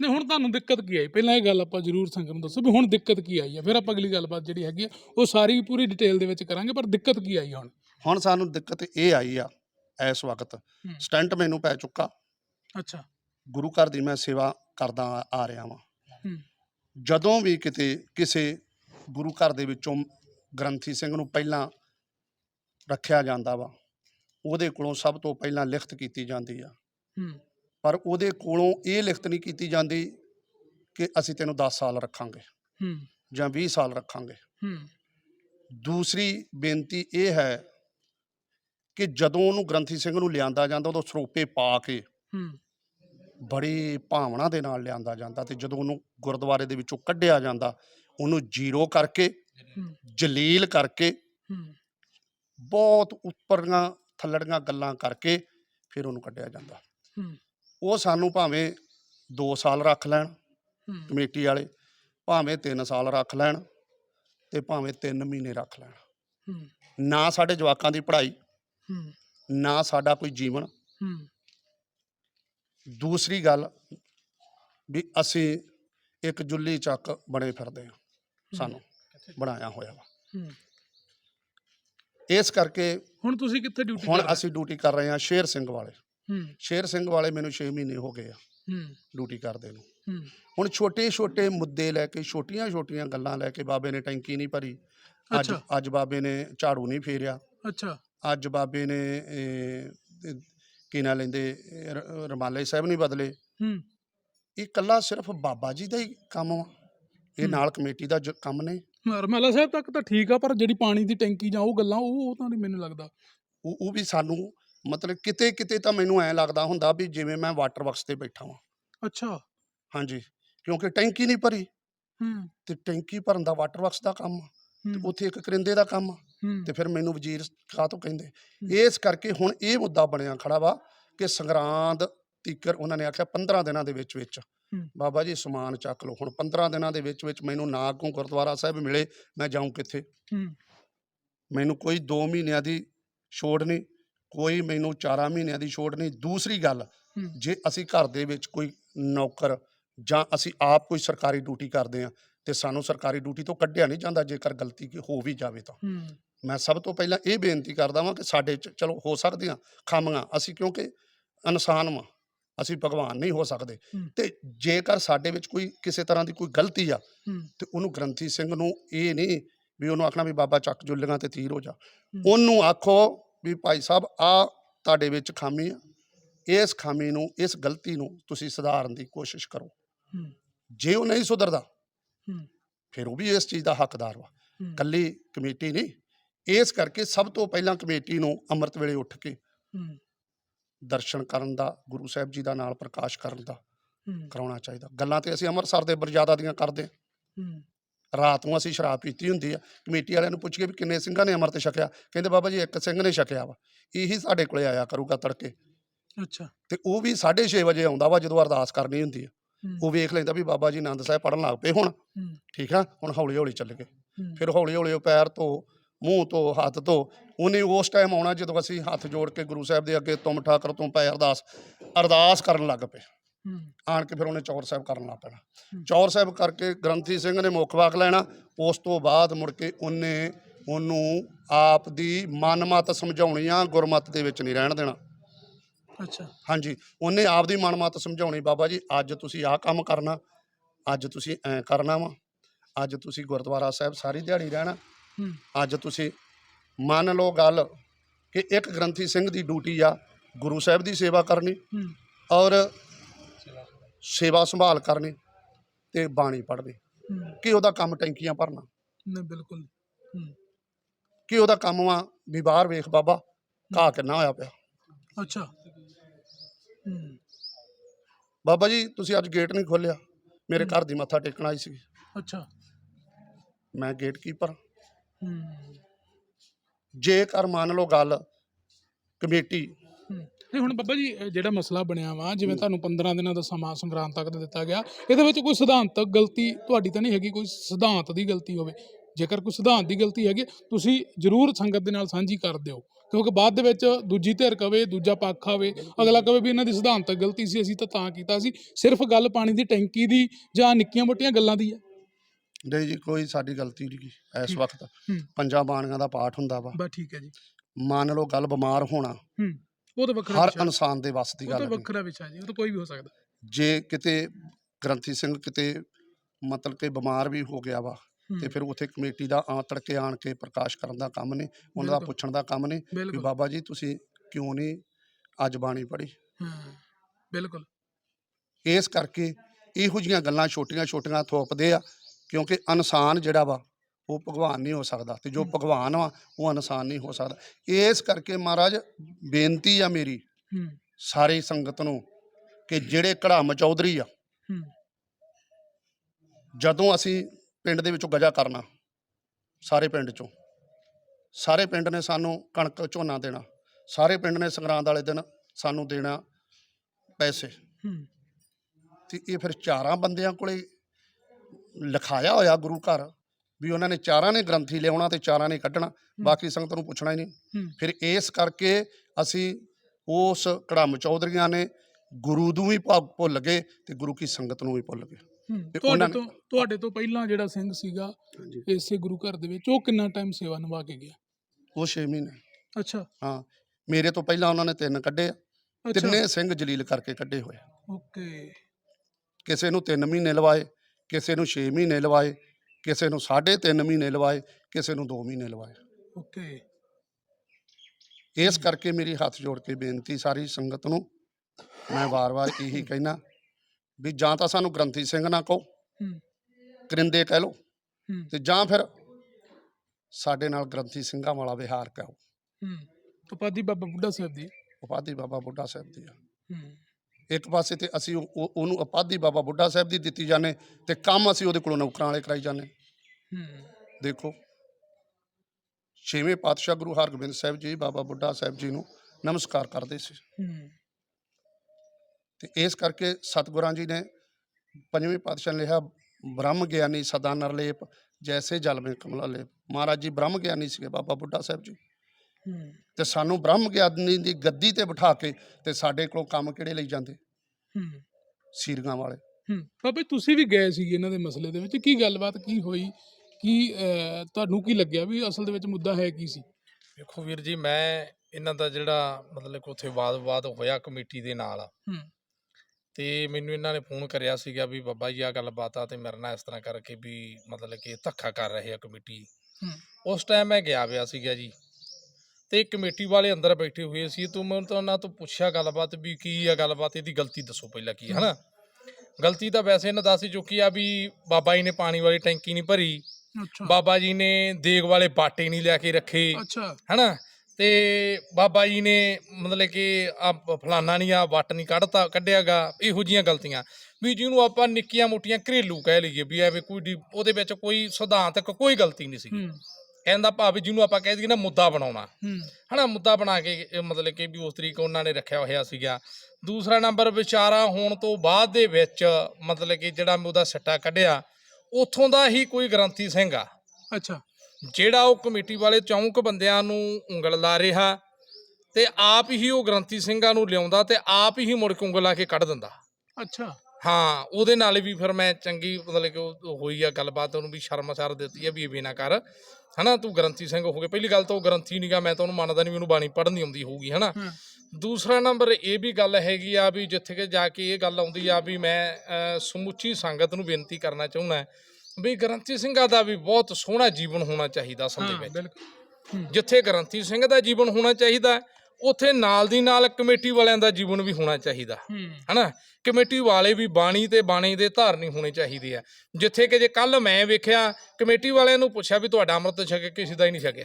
ਨਹੀਂ ਹੁਣ ਤੁਹਾਨੂੰ ਦਿੱਕਤ ਕੀ ਆਈ? ਪਹਿਲਾਂ ਇਹ ਗੱਲ ਆਪਾਂ ਜ਼ਰੂਰ ਸੰਗਤ ਨੂੰ ਦੱਸੋ ਵੀ ਹੁਣ ਦਿੱਕਤ ਕੀ ਆਈ ਹੈ ਫਿਰ ਆਪਾਂ ਅਗਲੀ ਗੱਲਬਾਤ ਜਿਹੜੀ ਹੈਗੀ ਆ ਉਹ ਸਾਰੀ ਪੂਰੀ ਡਿਟੇਲ ਦੇ ਵਿੱਚ ਕਰਾਂਗੇ ਪਰ ਦਿੱਕਤ ਕੀ ਆਈ ਹੁਣ? ਹੁਣ ਸਾਨੂੰ ਦਿੱਕਤ ਇਹ ਆਈ ਆ ਇਸ ਵਕਤ। ਸਟੰਟ ਮੈਨੂੰ ਪੈ ਚੁੱਕਾ। ਅੱਛਾ। ਗੁਰੂ ਘਰ ਦੀ ਮੈਂ ਸੇਵਾ ਕਰਦਾ ਆ- ਰਿਹਾ ਵਾਂ। ਹੂੰ। ਜਦੋਂ ਵੀ ਕਿਤੇ ਕਿਸੇ ਗੁਰੂ ਘਰ ਦੇ ਵਿੱਚੋਂ ਗ੍ਰੰਥੀ ਸਿੰਘ ਨੂੰ ਪਹਿਲਾਂ ਰੱਖਿਆ ਜਾਂਦਾ ਵਾ ਉਹਦੇ ਕੋਲੋਂ ਸਭ ਤੋਂ ਪਹਿਲਾਂ ਲਿਖਤ ਕੀਤੀ ਜਾਂਦੀ ਆ। ਹੂੰ। ਪਰ ਉਹਦੇ ਕੋਲੋਂ ਇਹ ਲਿਖਤ ਨਹੀਂ ਕੀਤੀ ਜਾਂਦੀ ਕਿ ਅਸੀਂ ਤੈਨੂੰ 10 ਸਾਲ ਰੱਖਾਂਗੇ ਹੂੰ। ਜਾਂ 20 ਸਾਲ ਰੱਖਾਂਗੇ। ਹੂੰ। ਦੂਸਰੀ ਬੇਨਤੀ ਇਹ ਹੈ ਕਿ ਜਦੋਂ ਉਹਨੂੰ ਗ੍ਰੰਥੀ ਸਿੰਘ ਨੂੰ ਲਿਆਂਦਾ ਜਾਂਦਾ ਉਦੋਂ ਸਰੋਪੇ ਪਾ ਕੇ ਹੂੰ। ਬੜੀ ਭਾਵਨਾ ਦੇ ਨਾਲ ਲਿਆਂਦਾ ਜਾਂਦਾ ਤੇ ਜਦੋਂ ਉਹਨੂੰ ਗੁਰਦੁਆਰੇ ਦੇ ਵਿੱਚੋਂ ਕੱਢਿਆ ਜਾਂਦਾ ਉਹਨੂੰ ਜ਼ੀਰੋ ਕਰਕੇ ਜਲੀਲ ਕਰਕੇ ਹੂੰ। ਬਹੁਤ ਉੱਪਰੀਆਂ ਥੱਲੜੀਆਂ ਗੱਲਾਂ ਕਰਕੇ ਫਿਰ ਉਹਨੂੰ ਕੱਢਿਆ ਜਾਂਦਾ। ਹੂੰ। ਉਹ ਸਾਨੂੰ ਭਾਵੇਂ 2 ਸਾਲ ਰੱਖ ਲੈਣ ਕਮੇਟੀ ਵਾਲੇ ਭਾਵੇਂ 3 ਸਾਲ ਰੱਖ ਲੈਣ ਤੇ ਭਾਵੇਂ 3 ਮਹੀਨੇ ਰੱਖ ਲੈਣ। ਨਾ ਸਾਡੇ ਜਵਾਕਾਂ ਦੀ ਪੜ੍ਹਾਈ ਨਾ ਸਾਡਾ ਕੋਈ ਜੀਵਨ। ਦੂਸਰੀ ਗੱਲ ਵੀ ਅਸੀਂ ਇੱਕ ਜੁੱਲੀ ਚੱਕ ਬਣੇ ਫਿਰਦੇ ਹਾਂ ਸਾਨੂੰ ਬਣਾਇਆ ਹੋਇਆ ਵਾ। ਇਸ ਕਰਕੇ ਹੁਣ ਤੁਸੀਂ ਕਿੱਥੇ ਡਿਊਟੀ ਹੁਣ ਅਸੀਂ ਡਿਊਟੀ ਕਰ ਰਹੇ ਹਾਂ ਸ਼ੇਰ ਸਿੰਘ ਵਾਲੇ। ਸ਼ੇਰ ਸਿੰਘ ਵਾਲੇ ਮੈਨੂੰ 6 ਮਹੀਨੇ ਹੋ ਗਏ ਆ ਹੂੰ। ਡਿਊਟੀ ਕਰਦੇ ਨੂੰ। ਹੂੰ। ਹੁਣ ਛੋਟੇ ਛੋਟੇ ਮੁੱਦੇ ਲੈ ਕੇ ਛੋਟੀਆਂ ਛੋਟੀਆਂ ਗੱਲਾਂ ਲੈ ਕੇ ਬਾਬੇ ਨੇ ਟੈਂਕੀ ਨਹੀਂ ਭਰੀ। ਅੱਜ। ਅੱਜ ਬਾਬੇ ਨੇ ਝਾੜੂ ਨਹੀਂ ਫੇਰਿਆ। ਅੱਛਾ। ਅੱਜ ਬਾਬੇ ਨੇ ਕੀ ਨਾਂ ਲੈਂਦੇ ਰਮਾਲੇ ਸਾਹਿਬ ਨਹੀਂ ਬਦਲੇ। ਹੂੰ। ਇਹ ਕੱਲਾ ਸਿਰਫ ਬਾਬਾ ਜੀ ਦਾ ਹੀ ਕੰਮ ਵਾ ਇਹ। ਨਾਲ ਕਮੇਟੀ ਦਾ ਕੰਮ ਨੇ। ਰਮਾਲਾ ਸਾਹਿਬ ਤੱਕ ਤਾਂ ਠੀਕ ਆ ਪਰ ਜਿਹੜੀ ਪਾਣੀ ਦੀ ਟੈਂਕੀ ਜਾਂ ਉਹ ਗੱਲਾਂ ਉਹ ਉਹ ਤਾਂ ਨਹੀਂ ਮੈਨੂੰ ਲੱਗਦਾ। ਉਹ ਉਹ ਵੀ ਸਾਨੂੰ ਮਤਲਬ ਕਿਤੇ ਕਿਤੇ ਤਾਂ ਮੈਨੂੰ ਐਂ ਲੱਗਦਾ ਹੁੰਦਾ ਵੀ ਜਿਵੇਂ ਮੈਂ ਵਾਟਰ ਵਰਕਸ ਤੇ ਬੈਠਾ ਵਾਂ। ਅੱਛਾ। ਹਾਂਜੀ ਕਿਉਂਕਿ ਟੈਂਕੀ ਨਹੀਂ ਭਰੀ ਹੂੰ। ਤੇ ਟੈਂਕੀ ਭਰਨ ਦਾ ਵਾਟਰ ਵਰਕਸ ਦਾ ਕੰਮ ਆ, ਹੂੰ। ਉੱਥੇ ਇੱਕ ਕਰਿੰਦੇ ਦਾ ਕੰਮ ਆ, ਹੂੰ। ਤੇ ਫਿਰ ਮੈਨੂੰ ਵਜ਼ੀਰ ਕਾਹਤੋਂ ਕਹਿੰਦੇ? ਹੂੰ। ਇਸ ਕਰਕੇ ਹੁਣ ਇਹ ਮੁੱਦਾ ਬਣਿਆ ਖੜਾ ਵਾ ਕਿ ਸੰਗਰਾਂਦ ਤੀਕਰ ਉਹਨਾਂ ਨੇ ਆਖਿਆ 15 ਦਿਨਾਂ ਦੇ ਵਿੱਚ ਵਿੱਚ। ਹੂੰ। ਬਾਬਾ ਜੀ ਸਮਾਨ ਚੱਕ ਲਓ ਹੁਣ 15 ਦਿਨਾਂ ਦੇ ਵਿੱਚ ਵਿੱਚ ਮੈਨੂੰ ਨਾ ਅੱਗੋਂ ਗੁਰਦੁਆਰਾ ਸਾਹਿਬ ਮਿਲੇ ਮੈਂ ਜਾਊਂ ਕਿੱਥੇ? ਹੂੰ। ਮੈਨੂੰ ਕੋਈ 2 ਮਹੀਨਿਆਂ ਦੀ ਛੋੜ ਨਹੀਂ। ਕੋਈ ਮੈਨੂੰ 4 ਮਹੀਨਿਆਂ ਦੀ ਛੋੜ ਨਹੀਂ ਦੂਸਰੀ ਗੱਲ। ਜੇ ਅਸੀਂ ਘਰ ਦੇ ਵਿੱਚ ਕੋਈ ਨੌਕਰ ਜਾਂ ਅਸੀਂ ਆਪ ਕੋਈ ਸਰਕਾਰੀ ਡਿਊਟੀ ਕਰਦੇ ਆ ਤੇ ਸਾਨੂੰ ਸਰਕਾਰੀ ਡਿਊਟੀ ਤੋਂ ਕੱਢਿਆ ਨਹੀਂ ਜਾਂਦਾ ਜੇਕਰ ਗਲਤੀ ਕੀ ਹੋ ਵੀ ਜਾਵੇ ਤਾਂ ਮੈਂ ਸਭ ਤੋਂ ਪਹਿਲਾਂ ਇਹ ਬੇਨਤੀ ਕਰਦਾ ਵਾਂ ਕਿ ਸਾਡੇ ਚ ਚਲੋ ਹੋ ਸਕਦੀਆਂ ਖਾਮੀਆਂ ਅਸੀਂ ਕਿਉਂਕਿ ਇਨਸਾਨ ਵਾਂ ਅਸੀਂ ਭਗਵਾਨ ਨਹੀਂ ਹੋ ਸਕਦੇ। ਤੇ ਜੇਕਰ ਸਾਡੇ ਵਿੱਚ ਕੋਈ ਕਿਸੇ ਤਰ੍ਹਾਂ ਦੀ ਕੋਈ ਗਲਤੀ ਆ ਤੇ ਉਹਨੂੰ ਗ੍ਰੰਥੀ ਸਿੰਘ ਨੂੰ ਇਹ ਨਹੀਂ ਵੀ ਉਹਨੂੰ ਆਖਣਾ ਵੀ ਬਾਬਾ ਚੱਕ ਜੁੱਲੀਆਂ ਤੇ ਤੀਰ ਹੋ ਜਾ। ਉਹਨੂੰ ਆਖੋ ਵੀ ਭਾਈ ਸਾਹਿਬ ਆ ਤੁਹਾਡੇ ਵਿੱਚ ਖਾਮੀ ਆ। ਇਸ ਖਾਮੀ ਨੂੰ ਇਸ ਗਲਤੀ ਨੂੰ ਤੁਸੀਂ ਸੁਧਾਰਨ ਦੀ ਕੋਸ਼ਿਸ਼ ਕਰੋ। ਜੇ ਉਹ ਨਹੀਂ ਸੁਧਰਦਾ ਫਿਰ ਉਹ ਵੀ ਇਸ ਚੀਜ਼ ਦਾ ਹੱਕਦਾਰ ਵਾ। ਕੱਲੀ ਕਮੇਟੀ ਨਹੀਂ। ਇਸ ਕਰਕੇ ਸਭ ਤੋਂ ਪਹਿਲਾਂ ਕਮੇਟੀ ਨੂੰ ਅੰਮ੍ਰਿਤ ਵੇਲੇ ਉੱਠ ਕੇ ਦਰਸ਼ਨ ਕਰਨ ਦਾ ਗੁਰੂ ਸਾਹਿਬ ਜੀ ਦਾ ਨਾਲ ਪ੍ਰਕਾਸ਼ ਕਰਨ ਦਾ ਕਰਾਉਣਾ ਚਾਹੀਦਾ। ਗੱਲਾਂ ਤੇ ਅਸੀਂ ਅੰਮ੍ਰਿਤਸਰ ਦੇ ਬਰਜਾਦਾ ਦੀਆਂ ਕਰਦੇ। ਹੂੰ। ਰਾਤ ਨੂੰ ਅਸੀਂ ਸ਼ਰਾਬ ਪੀਤੀ ਹੁੰਦੀ ਆ ਕਮੇਟੀ ਵਾਲਿਆਂ ਨੂੰ ਪੁੱਛੀਏ ਵੀ ਕਿੰਨੇ ਸਿੰਘਾਂ ਨੇ ਅੰਮ੍ਰਿਤ ਛਕਿਆ? ਕਹਿੰਦੇ ਬਾਬਾ ਜੀ ਇੱਕ ਸਿੰਘ ਨੇ ਛਕਿਆ ਵਾ ਇਹੀ ਸਾਡੇ ਕੋਲੇ ਆਇਆ ਕਰੂਗਾ ਤੜਕੇ। ਅੱਛਾ। ਤੇ ਉਹ ਵੀ 6:30 ਵਜੇ ਆਉਂਦਾ ਵਾ ਜਦੋਂ ਅਰਦਾਸ ਕਰਨੀ ਹੁੰਦੀ ਆ। ਉਹ ਵੇਖ ਲੈਂਦਾ ਵੀ ਬਾਬਾ ਜੀ ਆਨੰਦ ਸਾਹਿਬ ਪੜਨ ਲੱਗ ਪਏ ਹੁਣ। ਠੀਕ ਆ ਹੁਣ ਹੌਲੀ ਹੌਲੀ ਚੱਲ ਗਏ। ਫਿਰ ਹੌਲੀ ਹੌਲੀ ਉਹ ਪੈਰ ਤੋਂ ਮੂੰਹ ਤੋਂ ਹੱਥ ਤੋਂ ਉਹਨੇ ਉਸ ਟਾਈਮ ਆਉਣਾ ਜਦੋਂ ਅਸੀਂ ਹੱਥ ਜੋੜ ਕੇ ਗੁਰੂ ਸਾਹਿਬ ਦੇ ਅੱਗੇ ਤੁਮ ਠਾਕਰ ਤੋਂ ਪੈ ਅਰਦਾਸ ਅਰਦਾਸ ਕਰਨ ਲੱਗ ਪਏ। ਆਣ ਕੇ ਫਿਰ ਉਹਨੇ ਚੌਰ ਸਾਹਿਬ ਕਰਨ ਲੱਗ ਪੈਣਾ। ਚੌਰ ਸਾਹਿਬ ਕਰਕੇ ਗ੍ਰੰਥੀ ਸਿੰਘ ਨੇ ਮੁੱਖ ਵਾਕ ਲੈਣਾ। ਉਸ ਤੋਂ ਬਾਅਦ ਮੁੜ ਕੇ ਉਹਨੇ ਉਹਨੂੰ ਆਪ ਦੀ ਮਨਮਤ ਸਮਝਾਉਣੀ ਆ ਗੁਰਮਤ ਦੇ ਵਿੱਚ ਨਹੀਂ ਰਹਿਣ ਦੇਣਾ। ਅੱਛਾ। ਹਾਂਜੀ ਉਹਨੇ ਆਪ ਦੀ ਮਨਮਤ ਸਮਝਾਉਣੀ ਬਾਬਾ ਜੀ ਅੱਜ ਤੁਸੀਂ ਆਹ ਕੰਮ ਕਰਨਾ ਅੱਜ ਤੁਸੀਂ ਐਂ ਕਰਨਾ ਵਾ। ਅੱਜ ਤੁਸੀਂ ਗੁਰਦੁਆਰਾ ਸਾਹਿਬ ਸਾਰੀ ਦਿਹਾੜੀ ਰਹਿਣਾ। ਅੱਜ ਤੁਸੀਂ ਮੰਨ ਲਓ ਗੱਲ ਕਿ ਇੱਕ ਗ੍ਰੰਥੀ ਸਿੰਘ ਦੀ ਡਿਊਟੀ ਆ ਗੁਰੂ ਸਾਹਿਬ ਦੀ ਸੇਵਾ ਕਰਨੀ। ਔਰ ਸੇਵਾ ਸੰਭਾਲ ਕਰਨੀ ਤੇ ਬਾਣੀ ਪੜ੍ਹਨੀ। ਕਿ ਉਹਦਾ ਕੰਮ ਟੈਂਕੀਆਂ ਭਰਨਾ। ਨਹੀਂ ਬਿਲਕੁਲ। ਕਿ ਉਹਦਾ ਕੰਮ ਵਾ ਵੀ ਬਾਹਰ ਵੇਖ ਬਾਬਾ ਘਾਹ ਕਿੰਨਾ ਹੋਇਆ ਪਿਆ। ਅੱਛਾ। ਬਾਬਾ ਜੀ ਤੁਸੀਂ ਅੱਜ ਗੇਟ ਨਹੀਂ ਖੋਲਿਆ ਮੇਰੇ ਘਰ ਦੀ ਮੱਥਾ ਟੇਕਣ ਆਈ ਸੀ ਅੱਛਾ। ਮੈਂ ਗੇਟ ਕੀਪਰ। ਹੂੰ। ਜੇਕਰ ਮੰਨ ਲਓ ਗੱਲ ਕਮੇਟੀ। ਨਹੀਂ ਹੁਣ ਬੱਬਾ ਜੀ ਇਹ ਜਿਹੜਾ ਮਸਲਾ ਬਣਿਆ ਵਾ ਜਿਵੇਂ ਤੁਹਾਨੂੰ 15 ਦਿਨਾਂ ਦਾ ਸਮਾਂ ਸੰਗਰਾਂਦ ਤੱਕ ਦਾ ਦਿੱਤਾ ਗਿਆ ਇਹਦੇ ਵਿੱਚ ਕੋਈ ਸਿਧਾਂਤਕ ਗਲਤੀ ਤੁਹਾਡੀ ਤਾਂ ਨਹੀਂ ਹੈਗੀ ਕੋਈ ਸਿਧਾਂਤ ਦੀ ਗਲਤੀ ਹੋਵੇ। ਜੇਕਰ ਕੋਈ ਸਿਧਾਂਤ ਦੀ ਗਲਤੀ ਹੈਗੀ ਤੁਸੀਂ ਜ਼ਰੂਰ ਸੰਗਤ ਦੇ ਨਾਲ ਸਾਂਝੀ ਕਰ ਦਿਓ। ਕਿਉਂਕਿ ਬਾਅਦ ਦੇ ਵਿੱਚ ਦੂਜੀ ਧਿਰ ਕਵੇ ਦੂਜਾ ਪੱਖ ਆਵੇ ਅਗਲਾ ਕਵੇ ਵੀ ਇਹਨਾਂ ਦੀ ਸਿਧਾਂਤਕ ਗਲਤੀ ਸੀ ਅਸੀਂ ਤਾਂ ਤਾਂ ਕੀਤਾ ਸੀ। ਸਿਰਫ ਗੱਲ ਪਾਣੀ ਦੀ ਟੈਂਕੀ ਦੀ ਜਾਂ ਨਿੱਕੀਆਂ ਮੋਟੀਆਂ ਗੱਲਾਂ ਦੀ ਹੈ। ਨਹੀਂ ਜੀ ਕੋਈ ਸਾਡੀ ਗਲਤੀ ਨਹੀਂ ਇਸ। ਵਕਤ। ਪੰਜਾਂ ਬਾਣੀਆਂ ਦਾ ਪਾਠ ਹੁੰਦਾ ਵਾ। ਬਸ ਠੀਕ ਹੈ ਜੀ। ਮੰਨ ਲਓ ਗੱਲ ਬਿਮਾਰ ਹੋਣਾ। ਹੂੰ। ਉਹ ਤਾਂ ਵੱਖਰਾ ਹਰ ਵਿਸ਼ਾ ਹੈ। ਇਨਸਾਨ ਦੇ ਵੱਸ ਦੀ ਉਹ ਗੱਲ ਤਾਂ ਨਹੀਂ ਵੱਖਰਾ ਵਿਸ਼ਾ ਜੀ ਉਹ ਤਾਂ ਕੋਈ ਵੀ ਹੋ ਸਕਦਾ। ਜੇ ਕਿਤੇ ਗ੍ਰੰਥੀ ਸਿੰਘ ਕਿਤੇ ਮਤਲਬ ਕਿ ਬਿਮਾਰ ਵੀ ਹੋ ਗਿਆ ਵਾ ਹੂੰ, ਤੇ ਫਿਰ ਉੱਥੇ ਕਮੇਟੀ ਦਾ ਆ ਤੜਕੇ ਆਣ ਕੇ ਪ੍ਰਕਾਸ਼ ਕਰਨ ਦਾ ਕੰਮ ਨੇ ਉਹਨਾਂ ਦਾ ਬਿਲਕੁਲ। ਪੁੱਛਣ ਦਾ ਕੰਮ ਨੇ ਵੀ ਬਿਲਕੁਲ। ਬਾਬਾ ਜੀ ਤੁਸੀਂ ਕਿਉਂ ਨਹੀਂ ਅੱਜ ਬਾਣੀ ਪੜ੍ਹੀ? ਹਾਂ ਬਿਲਕੁਲ। ਇਸ ਕਰਕੇ ਇਹੋ ਜੀਆਂ ਗੱਲਾਂ ਛੋਟੀਆਂ ਛੋਟੀਆਂ ਥੋਪਦੇ ਆ ਕਿਉਂਕਿ ਇਨਸਾਨ ਜਿਹੜਾ ਵਾ ਉਹ ਭਗਵਾਨ ਨਹੀਂ ਹੋ ਸਕਦਾ ਤੇ ਜੋ। ਭਗਵਾਨ ਵਾ ਉਹ ਇਨਸਾਨ ਨਹੀਂ ਹੋ ਸਕਦਾ। ਇਸ ਕਰਕੇ ਮਹਾਰਾਜ ਬੇਨਤੀ ਆ ਮੇਰੀ ਸਾਰੀ ਸੰਗਤ ਨੂੰ ਕਿ ਜਿਹੜੇ ਕੜਾਮ ਚੌਧਰੀ ਆ ਜਦੋਂ ਅਸੀਂ ਪਿੰਡ ਦੇ ਵਿੱਚੋਂ ਗਜਾ ਕਰਨਾ ਸਾਰੇ ਪਿੰਡ ਚੋਂ ਸਾਰੇ ਪਿੰਡ ਨੇ ਸਾਨੂੰ ਕਣਕ ਝੋਨਾ ਦੇਣਾ ਸਾਰੇ ਪਿੰਡ ਨੇ ਸੰਗਰਾਂਦ ਵਾਲੇ ਦਿਨ ਸਾਨੂੰ ਦੇਣਾ ਪੈਸੇ। ਤੇ ਇਹ ਫਿਰ ਚਾਰਾਂ ਬੰਦਿਆਂ ਕੋਲੇ ਲਿਖਾਇਆ ਹੋਇਆ ਗੁਰੂ ਘਰ ਵੀ ਉਹਨਾਂ ਨੇ ਚਾਰਾਂ ਨੇ ਗ੍ਰੰਥੀ ਲਿਆਉਣਾ ਤੇ ਚਾਰਾਂ ਨੇ ਕੱਢਣਾ ਬਾਕੀ ਸੰਗਤ ਨੂੰ ਪੁੱਛਣਾ ਹੀ ਨਹੀਂ। ਫਿਰ ਇਸ ਕਰਕੇ ਅਸੀਂ ਉਸ ਕੜਮ ਚੌਧਰੀਆਂ ਨੇ ਗੁਰੂ ਨੂੰ ਵੀ ਭੁੱਲ ਗਏ ਤੇ ਗੁਰੂ ਕੀ ਸੰਗਤ ਨੂੰ ਵੀ ਭੁੱਲ ਗਏ। ਤੁਹਾਡੇ ਤੋਂ ਤੁਹਾਡੇ ਤੋਂ ਪਹਿਲਾਂ ਜਿਹੜਾ ਸਿੰਘ ਸੀਗਾ ਇਸੇ ਗੁਰੂ ਘਰ ਦੇ ਵਿੱਚ ਉਹ ਕਿੰਨਾ ਟਾਈਮ ਸੇਵਾ ਨਿਭਾ ਕੇ ਗਿਆ? ਉਹ 6 ਮਹੀਨੇ। ਅੱਛਾ। ਹਾਂ ਮੇਰੇ ਤੋਂ ਪਹਿਲਾਂ ਉਹਨਾਂ ਨੇ ਤਿੰਨ ਕੱਢੇ ਤਿੰਨੇ ਸਿੰਘ ਜਲੀਲ ਕਰਕੇ ਕੱਢੇ ਹੋਏ ਓਕੇ। ਕਿਸੇ ਨੂੰ 3 ਮਹੀਨੇ ਲਵਾਏ ਕਿਸੇ ਨੂੰ 6 ਮਹੀਨੇ ਲਵਾਏ ਕਿਸੇ ਨੂੰ 3.5 ਮਹੀਨੇ ਲਵਾਏ ਕਿਸੇ ਨੂੰ 2 ਮਹੀਨੇ ਲਵਾਏ। ਓਕੇ। ਇਸ ਕਰਕੇ ਮੇਰੀ ਹੱਥ ਜੋੜ ਕੇ ਬੇਨਤੀ ਸਾਰੀ ਸੰਗਤ ਨੂੰ ਮੈਂ ਵਾਰ-ਵਾਰ ਇਹੀ ਕਹਿਣਾ ਵੀ ਜਾਂ ਤਾਂ ਸਾਨੂੰ ਗ੍ਰੰਥੀ ਸਿੰਘ ਨਾ ਕਹੋ ਹੂੰ। ਕਰਿੰਦੇ ਕਹਿ ਹੂੰ। ਤੇ ਜਾਂ ਫਿਰ ਸਾਡੇ ਨਾਲ ਗ੍ਰੰਥੀ ਸਿੰਘਾਂ ਵਾਲਾ ਵਿਹਾਰ ਕਰੋ ਹੂੰ। ਉਪਾਧੀ ਬਾਬਾ ਬੁੱਢਾ ਸਾਹਿਬ ਦੀ। ਉਪਾਧੀ ਬਾਬਾ ਬੁੱਢਾ ਸਾਹਿਬ ਦੀ ਇੱਕ ਪਾਸੇ ਤੇ ਅਸੀਂ ਉਹ- ਉਹ- ਉਹਨੂੰ ਉਪਾਧੀ ਬਾਬਾ ਬੁੱਢਾ ਸਾਹਿਬ ਦੀ ਦਿੱਤੀ ਜਾਂਦੇ ਤੇ ਕੰਮ ਅਸੀਂ ਉਹਦੇ ਕੋਲੋਂ ਨੌਕਰਾਂ ਵਾਲੇ ਕਰਾਈ ਜਾਂਦੇ। ਦੇਖੋ ਛੇਵੇਂ ਪਾਤਸ਼ਾਹ ਗੁਰੂ ਹਰਗੋਬਿੰਦ ਸਾਹਿਬ ਜੀ ਬਾਬਾ ਬੁੱਢਾ ਸਾਹਿਬ ਜੀ ਨੂੰ ਨਮਸਕਾਰ ਕਰਦੇ ਸੀ। ਤੇ ਇਸ ਕਰਕੇ ਸਤਿਗੁਰਾਂ ਜੀ ਨੇ ਪੰਜਵੇਂ ਪਾਤਸ਼ਾਹ ਨੇ ਲਿਖਿਆ ਬ੍ਰਹਮ ਗਿਆਨੀ ਸਦਾ ਨਰਲੇਪ ਜੈਸੇ ਜਲ ਮੇ ਕਮਲਾ ਲੇਪ। ਮਹਾਰਾਜ ਜੀ ਬ੍ਰਹਮ ਗਿਆਨੀ ਸੀਗੇ ਬਾਬਾ ਬੁੱਢਾ ਸਾਹਿਬ ਜੀ। ਤੇ ਸਾਨੂੰ ਬ੍ਰਹਮ ਗਿਆਨੀ ਦੀ ਗੱਦੀ ਤੇ ਬਿਠਾ ਕੇ ਤੇ ਸਾਡੇ ਕੋਲੋਂ ਕੰਮ ਕਿਹੜੇ ਲਈ ਜਾਂਦੇ? ਹੂੰ। ਸੀਰੀਆਂ ਵਾਲੇ। ਹੂੰ। ਬਾਬਾ ਤੁਸੀਂ ਵੀ ਗਏ ਸੀ ਇਹਨਾਂ ਦੇ ਮਸਲੇ ਦੇ ਵਿੱਚ। ਕੀ ਗੱਲਬਾਤ ਕੀ ਹੋਈ? ਕੀ ਤੁਹਾਨੂੰ ਕੀ ਲੱਗਿਆ ਵੀ ਅਸਲ ਦੇ ਵਿੱਚ ਮੁੱਦਾ ਹੈ ਕੀ ਸੀ? ਵੇਖੋ ਵੀਰ ਜੀ ਮੈਂ ਇਹਨਾਂ ਦਾ ਜਿਹੜਾ ਮਤਲਬ ਕਿ ਉੱਥੇ ਵਾਦ-ਵਿਵਾਦ ਹੋਇਆ ਕਮੇਟੀ ਦੇ ਨਾਲ। ਹੂੰ। ਤੇ ਮੈਨੂੰ ਇਹਨਾਂ ਨੇ ਫੋਨ ਕਰਿਆ ਸੀਗਾ ਵੀ ਬਾਬਾ ਜੀ ਆ ਗੱਲਬਾਤ ਆ ਤੇ ਮੇਰੇ ਨਾਲ ਇਸ ਤਰ੍ਹਾਂ ਕਰਕੇ ਵੀ ਮਤਲਬ ਕਿ ਧੱਕਾ ਕਰ ਰਹੇ ਆ ਕਮੇਟੀ। ਹੂੰ। ਉਸ ਟਾਈਮ ਮੈਂ ਗਿਆ ਪਿਆ ਸੀਗਾ ਜੀ। ਤੇ ਕਮੇਟੀ ਵਾਲੇ ਅੰਦਰ ਬੈਠੇ ਹੋਏ ਸੀ। ਤੂੰ ਮੈਨੂੰ ਤਾਂ ਉਹਨਾਂ ਤੋਂ ਪੁੱਛਿਆ ਗੱਲਬਾਤ ਵੀ ਕੀ ਆ ਗੱਲਬਾਤ ਇਹਦੀ ਗਲਤੀ ਦੱਸੋ ਪਹਿਲਾਂ ਕੀ ਹੈ। ਹਨਾ? ਗਲਤੀ ਤਾਂ ਵੈਸੇ ਇਹਨਾਂ ਦੱਸ ਹੀ ਚੁੱਕੀ ਆ ਵੀ ਬਾਬਾ ਜੀ ਨੇ ਪਾਣੀ ਵਾਲੀ ਟੈਂਕੀ ਨਹੀਂ ਭਰੀ। ਬਾਬਾ ਜੀ ਨੇ ਦੇਗ ਵਾਲੇ ਬਾਟੇ ਨਹੀਂ ਲਿਆ ਕੇ ਰੱਖੇ। ਅੱਛਾ। ਹਨਾ? ਤੇ ਬਾਬਾ ਜੀ ਨੇ ਮਤਲਬ ਕਿ ਆ ਫਲਾਨਾ ਨਹੀਂ ਆ ਵੱਟ ਨਹੀਂ ਕੱਢਤਾ ਕੱਢਿਆਗਾ ਇਹੋ ਜੀਆਂ ਗਲਤੀਆਂ। ਵੀ ਜਿਹਨੂੰ ਆਪਾਂ ਨਿੱਕੀਆਂ ਮੋਟੀਆਂ ਘਰੇਲੂ ਕਹਿ ਲਈਏ ਵੀ ਐਵੇਂ ਕੋਈ ਉਹਦੇ ਵਿੱਚ ਕੋਈ ਸਿਧਾਂਤਕ ਕੋਈ ਗਲਤੀ ਨਹੀਂ ਸੀ ਕਹਿੰਦਾ ਭਾਵੇਂ ਜਿਹਨੂੰ ਆਪਾਂ ਕਹਿ ਦਈਏ ਨਾ ਮੁੱਦਾ ਬਣਾਉਣਾ। ਹਨਾ? ਮੁੱਦਾ ਬਣਾ ਕੇ ਮਤਲਬ ਕਿ ਵੀ ਉਸ ਤਰੀਕੇ ਉਹਨਾਂ ਨੇ ਰੱਖਿਆ ਹੋਇਆ ਸੀਗਾ। ਦੂਸਰਾ ਨੰਬਰ ਵਿਚਾਰਾ ਹੋਣ ਤੋਂ ਬਾਅਦ ਦੇ ਵਿੱਚ ਮਤਲਬ ਕਿ ਜਿਹੜਾ ਮੈਂ ਉਹਦਾ ਸੱਟਾ ਕੱਢਿਆ ਉਥੋਂ ਦਾ ਹੀ ਕੋਈ ਗ੍ਰੰਥੀ ਸਿੰਘ ਆ। ਅੱਛਾ। ਜਿਹੜਾ ਉਹ ਕਮੇਟੀ ਵਾਲੇ ਚੌਂਕ ਬੰਦਿਆਂ ਨੂੰ ਉਂਗਲ ਲਾ ਰਿਹਾ ਤੇ ਆਪ ਹੀ ਉਹ ਗ੍ਰੰਥੀ ਸਿੰਘਾਂ ਨੂੰ ਲਿਆਉਂਦਾ ਤੇ ਆਪ ਹੀ ਮੁੜ ਕੇ ਉਂਗਲ ਕੇ ਕੱਢ ਦਿੰਦਾ। ਅੱਛਾ। ਹਾਂ ਉਹਦੇ ਨਾਲ ਵੀ ਫਿਰ ਮੈਂ ਚੰਗੀ ਮਤਲਬ ਕਿ ਉਹ ਹੋਈ ਆ ਗੱਲਬਾਤ ਉਹਨੂੰ ਵੀ ਸ਼ਰਮਸਾਰ ਦਿੱਤੀ ਆ ਵੀ ਇਹ ਵੀ ਨਾ ਕਰ। ਹਨਾ ਤੂੰ ਗ੍ਰੰਥੀ ਸਿੰਘ ਹੋ ਗਏ ਪਹਿਲੀ ਗੱਲ ਤਾਂ ਉਹ ਗ੍ਰੰਥੀ ਨਹੀਂਗਾ ਮੈਂ ਤਾਂ ਉਹਨੂੰ ਮੰਨਦਾ ਨਹੀਂ ਮੈਨੂੰ ਬਾਣੀ ਪੜ੍ਹਨੀ ਆਉਂਦੀ ਹੋਊਗੀ ਹਨਾ। ਦੂਸਰਾ ਨੰਬਰ ਇਹ ਵੀ ਗੱਲ ਹੈਗੀ ਆ ਵੀ ਜਿੱਥੇ ਕਿ ਜਾ ਕੇ ਇਹ ਗੱਲ ਆਉਂਦੀ ਆ ਵੀ ਮੈਂ ਸਮੁੱਚੀ ਸੰਗਤ ਨੂੰ ਬੇਨਤੀ ਕਰਨਾ ਚਾਹੁੰਦਾ ਵੀ ਗ੍ਰੰਥੀ ਸਿੰਘਾਂ ਦਾ ਵੀ ਬਹੁਤ ਸੋਹਣਾ ਜੀਵਨ ਹੋਣਾ ਚਾਹੀਦਾ ਅਸਲ ਦੇ ਵਿੱਚ। ਬਿਲਕੁਲ। ਜਿੱਥੇ ਗ੍ਰੰਥੀ ਸਿੰਘ ਦਾ ਜੀਵਨ ਹੋਣਾ ਚਾਹੀਦਾ ਉੱਥੇ ਨਾਲ ਦੀ ਨਾਲ ਕਮੇਟੀ ਵਾਲਿਆਂ ਦਾ ਜੀਵਨ ਵੀ ਹੋਣਾ ਚਾਹੀਦਾ। ਹਨਾ? ਕਮੇਟੀ ਵਾਲੇ ਵੀ ਬਾਣੀ ਤੇ ਬਾਣੀ ਦੇ ਧਾਰਨੀ ਹੋਣੇ ਚਾਹੀਦੇ ਆ। ਜਿੱਥੇ ਕਿ ਜੇ ਕੱਲ ਮੈਂ ਵੇਖਿਆ ਕਮੇਟੀ ਵਾਲਿਆਂ ਨੂੰ ਪੁੱਛਿਆ ਵੀ ਤੁਹਾਡਾ ਅੰਮ੍ਰਿਤ ਛਕੇ ਕਿਸੇ ਦਾ ਹੀ ਨਹੀਂ ਛਕਿਆ।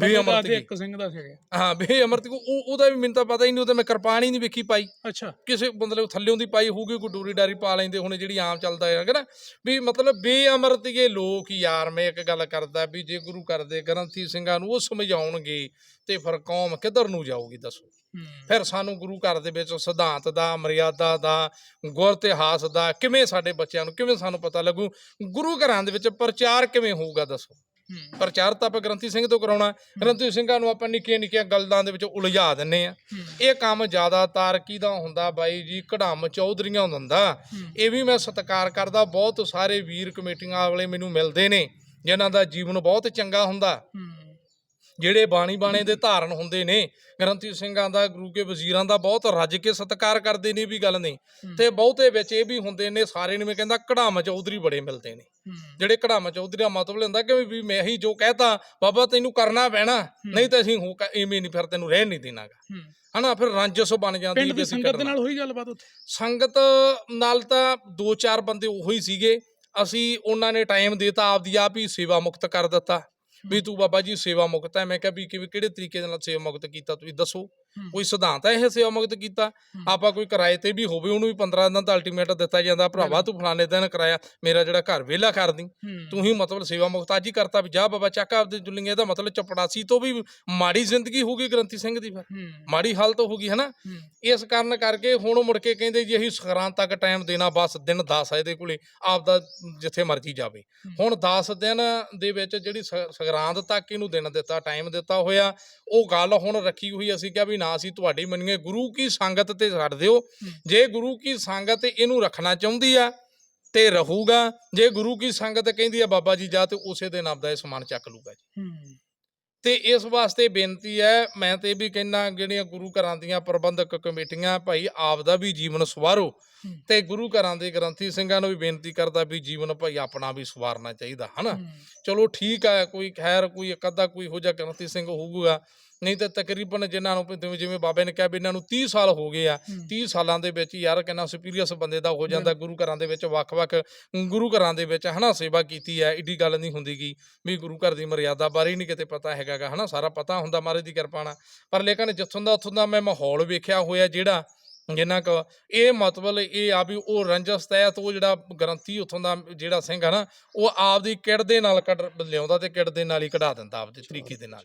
ਵੀ ਅਮਰਤ? ਇੱਕ ਸਿੰਘ ਦਾ ਸੀਗਾ। ਹਾਂ ਵੀ ਅੰਮ੍ਰਿਤ ਕੋ? ਉਹ ਉਹਦਾ ਵੀ ਮੈਨੂੰ ਤਾਂ ਪਤਾ ਹੀ ਨਹੀਂ ਉਹ ਤਾਂ ਮੈਂ ਕਿਰਪਾਨ ਹੀ ਨਹੀਂ ਵੇਖੀ ਪਾਈ। ਅੱਛਾ। ਕਿਸੇ ਮਤਲਬ ਥੱਲਿਓਂ ਦੀ ਪਾਈ ਹੋਊਗੀ ਕੋਈ ਡੋਰੀ ਡਾਰੀ ਪਾ ਲੈਂਦੇ ਹੁਣ ਜਿਹੜੀ ਆਮ ਚੱਲਦਾ ਹੈ ਨਾ ਵੀ ਮਤਲਬ ਬੇਅਮਰਤੀਏ ਲੋਕ ਯਾਰ ਮੈਂ ਇੱਕ ਗੱਲ ਕਰਦਾ ਵੀ ਜੇ ਗੁਰੂ ਕਰਦੇ ਗ੍ਰੰਥੀ ਸਿੰਘਾਂ ਨੂੰ ਉਹ ਸਮਝਾਉਣਗੇ ਤੇ ਫਿਰ ਕੌਮ ਕਿੱਧਰ ਨੂੰ ਜਾਊਗੀ ਦੱਸੋ? ਫਿਰ ਸਾਨੂੰ ਗੁਰੂ ਘਰ ਦੇ ਵਿੱਚ ਸਿਧਾਂਤ ਦਾ ਮਰਿਆਦਾ ਦਾ ਗੁਰ ਇਤਿਹਾਸ ਦਾ ਕਿਵੇਂ ਸਾਡੇ ਬੱਚਿਆਂ ਨੂੰ ਕਿਵੇਂ ਸਾਨੂੰ ਪਤਾ ਲੱਗੂ? ਗੁਰੂ ਘਰਾਂ ਦੇ ਵਿੱਚ ਪ੍ਰਚਾਰ ਕਿਵੇਂ ਹੋਊਗਾ ਦੱਸੋ? ਪ੍ਰਚਾਰ ਤਾਂ ਆਪਾਂ ਗ੍ਰੰਥੀ ਸਿੰਘ ਤੋਂ ਕਰਾਉਣਾ ਗ੍ਰੰਥੀ ਸਿੰਘਾਂ ਨੂੰ ਆਪਾਂ ਨਿੱਕੀਆਂ ਨਿੱਕੀਆਂ ਗੱਲਾਂ ਦੇ ਵਿੱਚ ਉਲਝਾ ਦਿੰਨੇ ਆ ਇਹ ਕੰਮ ਜ਼ਿਆਦਾਤਰ ਕਿਹਦਾ ਹੁੰਦਾ ਬਾਈ ਜੀ? ਕਢਾਮ ਚੌਧਰੀਆਂ ਦਾ ਹੁੰਦਾ। ਇਹ ਵੀ ਮੈਂ ਸਤਿਕਾਰ ਕਰਦਾ। ਬਹੁਤ ਸਾਰੇ ਵੀਰ ਕਮੇਟੀਆਂ ਵਾਲੇ ਮੈਨੂੰ ਮਿਲਦੇ ਨੇ ਜਿਨ੍ਹਾਂ ਦਾ ਜੀਵਨ ਬਹੁਤ ਚੰਗਾ ਹੁੰਦਾ। ਜਿਹੜੇ ਬਾਣੀ ਬਾਣੇ ਦੇ ਧਾਰਨ ਹੁੰਦੇ ਨੇ ਗ੍ਰੰਥੀ ਸਿੰਘਾਂ ਦਾ ਗੁਰੂ ਕੇ ਵਜ਼ੀਰਾਂ ਦਾ ਬਹੁਤ ਰੱਜ ਕੇ ਸਤਿਕਾਰ ਕਰਦੇ ਨੇ ਵੀ ਗੱਲ ਨਹੀਂ। ਹੂੰ। ਤੇ ਬਹੁਤੇ ਵਿੱਚ ਇਹ ਵੀ ਹੁੰਦੇ ਨੇ ਸਾਰੇ ਨੂੰ ਮੈਂ ਕਹਿੰਦਾ ਕਢਾਮ ਚੌਧਰੀ ਬੜੇ ਮਿਲਦੇ ਨੇ। ਹੂੰ। ਜਿਹੜੇ ਕਢਾਮ ਚੌਧਰੀ ਦਾ ਮਤਲਬ ਹੁੰਦਾ ਕਿ ਵੀ ਮੈਂ ਹੀ ਜੋ ਕਹਤਾ ਬਾਬਾ ਤੈਨੂੰ ਕਰਨਾ ਪੈਣਾ ਨਹੀਂ ਤਾਂ ਅਸੀਂ ਹੋ ਇਵੇਂ ਨਹੀਂ ਫਿਰ ਤੈਨੂੰ ਰਹਿਣ ਨਹੀਂ ਦੇਣਾਗਾ। ਹੂੰ। ਹਨਾ ਫਿਰ ਰੰਜਸ ਬਣ ਜਾਂਦੀ ਪਿੰਡ ਦੀ ਅਸੀਂ ਸੰਗਤ। ਨਾਲ ਹੋਈ ਗੱਲਬਾਤ ਉੱਥੇ? ਸੰਗਤ ਨਾਲ ਤਾਂ ਦੋ ਚਾਰ ਬੰਦੇ ਉਹੀ ਸੀਗੇ ਅਸੀਂ ਉਹਨਾਂ ਨੇ ਟਾਈਮ ਦਿੱਤਾ ਆਪਦੀ ਆਪ ਹੀ ਸੇਵਾ ਮੁਕਤ ਕਰ ਦਿੱਤਾ। ਵੀ ਤੂੰ ਬਾਬਾ ਜੀ ਸੇਵਾ ਮੁਕਤ ਹੈ। ਮੈਂ ਕਿਹਾ ਵੀ ਕਿਵੇਂ ਕਿਹੜੇ ਤਰੀਕੇ ਦੇ ਨਾਲ ਸੇਵਾ ਮੁਕਤ ਕੀਤਾ ਤੁਸੀਂ? ਦੱਸੋ। ਕੋਈ ਸਿਧਾਂਤ ਹੈ ਇਹ ਸੇਵਾ ਮੁਕਤ ਕੀਤਾ। ਆਪਾਂ ਕੋਈ ਕਿਰਾਏ ਤੇ ਵੀ ਹੋਵੇ ਉਹਨੂੰ ਵੀ 15 ਦਿਨ ਦਾ ਅਲਟੀਮੇਟ ਦਿੱਤਾ ਜਾਂਦਾ ਭਰਾਵਾ ਤੂੰ ਫਲਾਣੇ ਦਿਨ ਕਿਰਾਇਆ ਮੇਰਾ ਜਿਹੜਾ ਘਰ ਵਿਹਲਾ ਕਰ ਦੀ। ਤੂੰ ਹੀ ਮਤਲਬ ਸੇਵਾ ਮੁਕਤ ਅੱਜ ਹੀ ਕਰਤਾ ਵੀ ਜਾ ਬਾਬਾ ਚੱਕ ਆਪਦੇ ਜੁਲੀਆਂ ਦਾ ਮਤਲਬ ਚਪੜਾਸੀ ਤੋਂ ਵੀ ਮਾੜੀ ਜ਼ਿੰਦਗੀ ਹੋ ਗਈ ਗ੍ਰੰਥੀ ਸਿੰਘ ਦੀ ਫਿਰ। ਮਾੜੀ ਹਾਲਤ ਹੋ ਗਈ ਹਨਾ? ਇਸ ਕਾਰਨ ਕਰਕੇ ਹੁਣ ਉਹ ਮੁੜ ਕੇ ਕਹਿੰਦੇ ਜੀ ਅਸੀਂ ਸੰਗਰਾਂਦ ਤੱਕ ਟਾਈਮ ਦੇਣਾ ਬਸ ਦਿਨ 10 ਆ ਇਹਦੇ ਕੋਲੇ ਆਪਦਾ ਜਿੱਥੇ ਮਰਜ਼ੀ ਜਾਵੇ। ਹੁਣ 10 ਦਿਨ ਦੇ ਵਿੱਚ ਜਿਹੜੀ ਸ- ਸੰਗਰਾਂਦ ਤੱਕ ਇਹਨੂੰ ਦਿਨ ਦਿੱਤਾ ਟਾਈਮ ਦਿੱਤਾ ਹੋਇਆ ਉਹ ਗੱਲ ਹੁਣ ਰੱਖੀ ਹੋਈ ਅਸੀਂ ਕਿਹਾ ਵੀ ਨਾ ਅਸੀਂ ਤੁਹਾਡੀ ਮੰਨੀਏ ਗੁਰੂ ਕੀ ਸੰਗਤ ਤੇ ਛੱਡ ਦਿਓ। ਜੇ ਗੁਰੂ ਕੀ ਸੰਗਤ ਇਹਨੂੰ ਰੱਖਣਾ ਚਾਹੁੰਦੀ ਆ ਤੇ ਰਹੂਗਾ। ਜੇ ਗੁਰੂ ਕੀ ਸੰਗਤ ਕਹਿੰਦੀ ਆ ਬਾਬਾ ਜੀ ਜਾ ਤੇ ਉਸੇ ਦਿਨ ਆਪਦਾ ਇਹ ਸਮਾਨ ਚੱਕ ਲੂਗਾ ਜੀ। ਤੇ ਇਸ ਵਾਸਤੇ ਬੇਨਤੀ ਹੈ ਮੈਂ ਤੇ ਇਹ ਵੀ ਕਹਿੰਦਾ ਜਿਹੜੀਆਂ ਗੁਰੂ ਘਰਾਂ ਦੀਆਂ ਪ੍ਰਬੰਧਕ ਕਮੇਟੀਆਂ ਭਾਈ ਆਪ ਦਾ ਵੀ ਜੀਵਨ ਸਵਾਰੋ। ਤੇ ਗੁਰੂ ਘਰਾਂ ਦੇ ਗ੍ਰੰਥੀ ਸਿੰਘਾਂ ਨੂੰ ਵੀ ਬੇਨਤੀ ਕਰਦਾ ਵੀ ਜੀਵਨ ਭਾਈ ਆਪਣਾ ਵੀ ਸਵਾਰਨਾ ਚਾਹੀਦਾ ਹਨਾ? ਚਲੋ ਠੀਕ ਹੈ ਕੋਈ ਖੈਰ ਕੋਈ ਇੱਕ ਅੱਧਾ ਕੋਈ ਹੋ ਜਾ ਗ੍ਰੰਥੀ ਸਿੰਘ ਹੋਊਗਾ ਨਹੀਂ ਤਾਂ ਤਕਰੀਬਨ ਜਿਨ੍ਹਾਂ ਨੂੰ ਜਿਵੇਂ- ਬਾਬੇ ਨੇ ਕਿਹਾ ਵੀ ਇਹਨਾਂ ਨੂੰ 30 ਸਾਲ ਹੋ ਗਏ ਆ ਹੂੰ। 30 ਸਾਲਾਂ ਦੇ ਵਿੱਚ ਯਾਰ ਕਿੰਨਾ ਸੁਪੀਰੀਅਸ ਬੰਦੇ ਦਾ ਹੋ ਜਾਂਦਾ ਗੁਰੂ ਘਰਾਂ ਦੇ ਵਿੱਚ ਵੱਖ-ਵੱਖ ਗੁਰੂ ਘਰਾਂ ਦੇ ਵਿੱਚ ਹਨਾ ਸੇਵਾ ਕੀਤੀ ਹੈ ਏਡੀ ਗੱਲ ਨਹੀਂ ਹੁੰਦੀ ਗੀ ਵੀ ਗੁਰੂ ਘਰ ਦੀ ਮਰਿਆਦਾ ਬਾਰੇ ਨਹੀਂ ਕਿਤੇ ਪਤਾ ਹੈਗਾਗਾ ਹਨਾ? ਸਾਰਾ ਪਤਾ ਹੁੰਦਾ ਮਹਾਰਾਜ ਦੀ ਕਿਰਪਾ ਨਾਲ ਪਰ ਲੇਕਿਨ ਜਿੱਥੋਂ ਦਾ ਉੱਥੋਂ ਦਾ ਮੈਂ ਮਾਹੌਲ ਵੇਖਿਆ ਹੋਇਆ ਜਿਹੜਾ ਜਿੰਨਾ ਕੁ ਇਹ ਮਤਲਬ ਇਹ ਆ ਵੀ ਉਹ ਰੰਜਸ ਤਹਿਤ ਉਹ ਜਿਹੜਾ ਗ੍ਰੰਥੀ ਉੱਥੋਂ ਦਾ ਜਿਹੜਾ ਸਿੰਘ ਆ ਨਾ ਉਹ ਆਪਦੀ ਕਿੜ ਦੇ ਨਾਲ ਕੱਢ ਲਿਆਉਂਦਾ ਤੇ ਕਿੜ ਦੇ ਨਾਲ ਹੀ ਕਢਾ ਦਿੰਦਾ ਆਪਦੇ ਤਰੀਕੇ ਦੇ ਨਾਲ।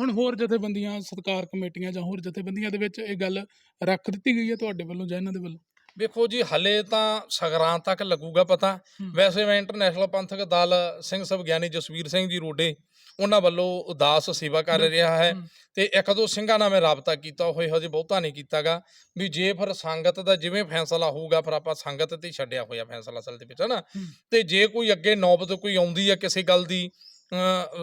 ਹੁਣ ਹੋਰ ਜਥੇਬੰਦੀਆਂ ਸਤਕਾਰ ਕਮੇਟੀਆਂ ਜਾਂ ਹੋਰ ਜਥੇਬੰਦੀਆਂ ਦੇ ਵਿੱਚ ਇਹ ਗੱਲ ਰੱਖ ਦਿੱਤੀ ਗਈ ਹੈ ਤੁਹਾਡੇ ਵੱਲੋਂ ਜਾਂ ਇਹਨਾਂ ਦੇ ਵੱਲੋਂ ਵੇਖੋ ਜੀ ਹਲੇ ਤਾਂ ਸਗਰਾਂ ਤੱਕ ਲੱਗੂਗਾ ਪਤਾ। ਵੈਸੇ ਮੈਂ ਇੰਟਰਨੈਸ਼ਨਲ ਪੰਥਕ ਦਲ ਸਿੰਘ ਸਭ ਗਿਆਨੀ ਜਸਵੀਰ ਸਿੰਘ ਜੀ ਰੋਡੇ ਉਹਨਾਂ ਵੱਲੋਂ ਉਦਾਸ ਸੇਵਾ ਕਰ। ਰਿਹਾ ਹੈ। ਤੇ ਇੱਕ ਦੋ ਸਿੰਘਾਂ ਨਾਲ ਮੈਂ ਰਾਬਤਾ ਕੀਤਾ ਹੋਏ ਹਜੇ ਬਹੁਤਾ ਨਹੀਂ ਕੀਤਾਗਾ ਵੀ ਜੇ ਫਿਰ ਸੰਗਤ ਦਾ ਜਿਵੇਂ ਫੈਸਲਾ ਹੋਊਗਾ ਫਿਰ ਆਪਾਂ ਸੰਗਤ ਤੇ ਛੱਡਿਆ ਹੋਇਆ ਫੈਸਲਾ ਅਸਲ ਦੇ ਵਿੱਚ ਹਨਾ। ਤੇ ਜੇ ਕੋਈ ਅੱਗੇ ਨੌਬਤ ਕੋਈ ਆਉਂਦੀ ਹੈ ਕਿਸੇ ਗੱਲ ਦੀ